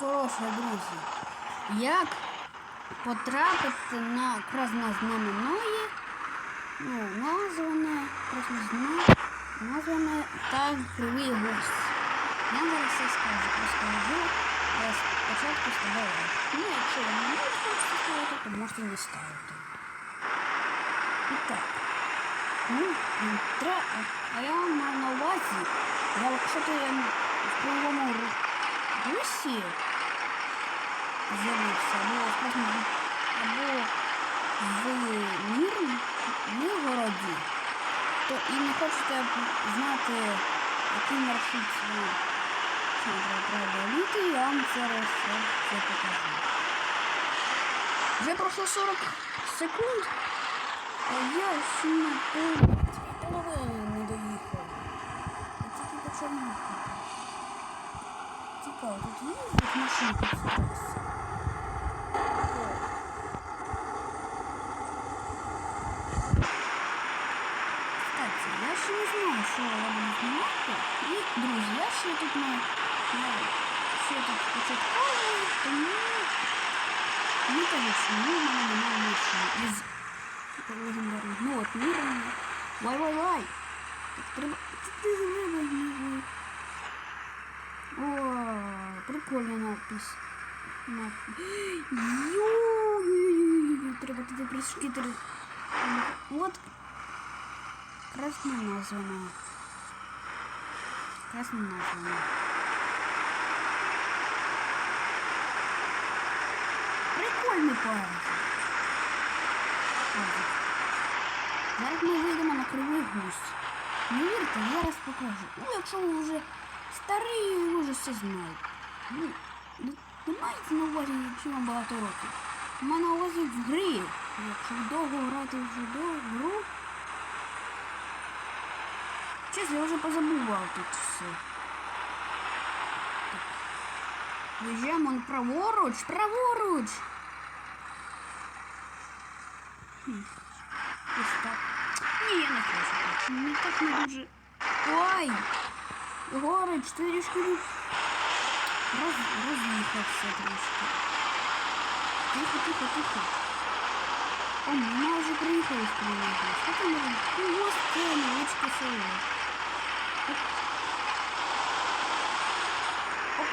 Коротше, друзі, як потрапити на краснознаменої, ну, назване, краснозна, назване так кривий гость. Я зараз все скажу, розкажу, але спочатку ставай лайк. Ну, якщо ви не можете ставити, то можете не ставити. І так. Ну, м, тре, а, я маю на увазі, я якщо ти ем, в кривому ру- гусі з'явився, або в або в Мір, Миргороді, то і не хочете знати, який маршрут треба преодоліти, я вам зараз все, покажу. Вже пройшло 40 секунд, а я ще на половину не доїхав. Тільки почав їхати. Цікаво, тут їздять машинки зараз. Кстати, я ще не знаю, що я буду знімати. І, друзі, я ще тут на, на ще тут початковий, тому не кажу, чому в мене немає машини із легендарних. Ну от мірами. Вай-вай-вай! Так треба. надпись. Надпись. Ю-ю-ю-ю-ю. Треба туди пришкітери. От Красно названа. Красно названа. Прикольний поезд. Зараз ми вийдемо на кривий гусь. Не вірте, я раз покажу. Ну, якщо ви вже старий, ви вже все знаєте. Ну, не, не маєте на увазі, якщо вам багато років. У мене на увазі в грі. Якщо ви довго грати до гру, Чесно, я вже позабував тут все. Виїжджаємо праворуч, праворуч. Хм. Ні, я не хочу. Мені так не дуже. Ой! Горич, ти трішки не- роз... роз'їхався трошки. Тихо, тихо, тихо. О, ми майже приїхали з Кривого. Що там робить? Ну, ось це невеличке село. Оп. Оп.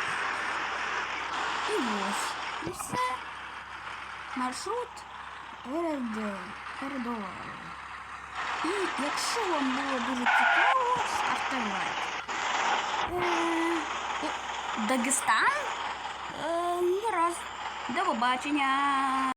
І ось. І все. Маршрут перед, передолали. І якщо вам було дуже цікаво, ставте лайк. Дагестан? Е, Гаразд. До побачення.